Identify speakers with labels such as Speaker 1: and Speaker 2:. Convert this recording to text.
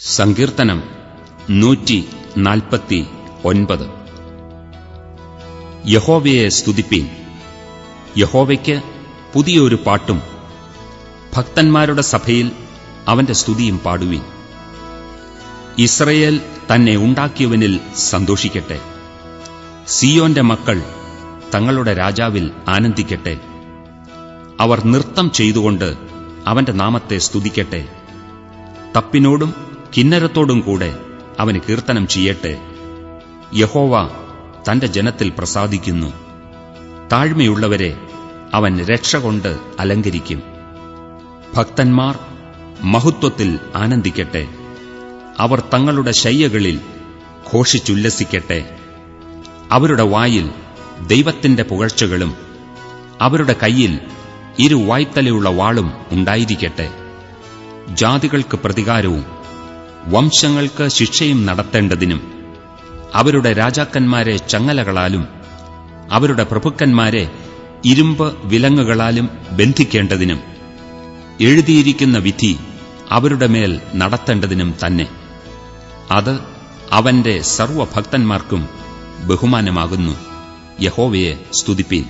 Speaker 1: സങ്കീർത്തനം നൂറ്റി നാൽപ്പത്തി ഒൻപത് യഹോവയെ സ്തുതിപ്പീൻ. യഹോവയ്ക്ക് പുതിയൊരു പാട്ടും ഭക്തന്മാരുടെ സഭയിൽ അവന്റെ സ്തുതിയും പാടുവീൻ. ഇസ്രയേൽ തന്നെ ഉണ്ടാക്കിയവനിൽ സന്തോഷിക്കട്ടെ. സിയോന്റെ മക്കൾ തങ്ങളുടെ രാജാവിൽ ആനന്ദിക്കട്ടെ. അവർ നൃത്തം ചെയ്തുകൊണ്ട് അവന്റെ നാമത്തെ സ്തുതിക്കട്ടെ. തപ്പിനോടും കിന്നരത്തോടും കൂടെ അവന് കീർത്തനം ചെയ്യട്ടെ. യഹോവ തന്റെ ജനത്തിൽ പ്രസാദിക്കുന്നു. താഴ്മയുള്ളവരെ അവൻ രക്ഷ കൊണ്ട് അലങ്കരിക്കും. ഭക്തന്മാർ മഹത്വത്തിൽ ആനന്ദിക്കട്ടെ. അവർ തങ്ങളുടെ ശയ്യകളിൽ ഘോഷിച്ചുല്ലസിക്കട്ടെ. അവരുടെ വായിൽ ദൈവത്തിന്റെ പുകഴ്ചകളും അവരുടെ കയ്യിൽ ഇരുവായ്ത്തലയുള്ള വാളും ഉണ്ടായിരിക്കട്ടെ. ജാതികൾക്ക് പ്രതികാരവും വംശങ്ങൾക്ക് ശിക്ഷയും നടത്തേണ്ടതിനും അവരുടെ രാജാക്കന്മാരെ ചങ്ങലകളാലും അവരുടെ പ്രഭുക്കന്മാരെ ഇരുമ്പ് വിലങ്ങുകളാലും ബന്ധിക്കേണ്ടതിനും എഴുതിയിരിക്കുന്ന വിധി അവരുടെ മേൽ നടത്തേണ്ടതിനും തന്നെ. അത് അവന്റെ സർവഭക്തന്മാർക്കും ബഹുമാനമാകുന്നു. യഹോവയെ സ്തുതിപ്പീൻ.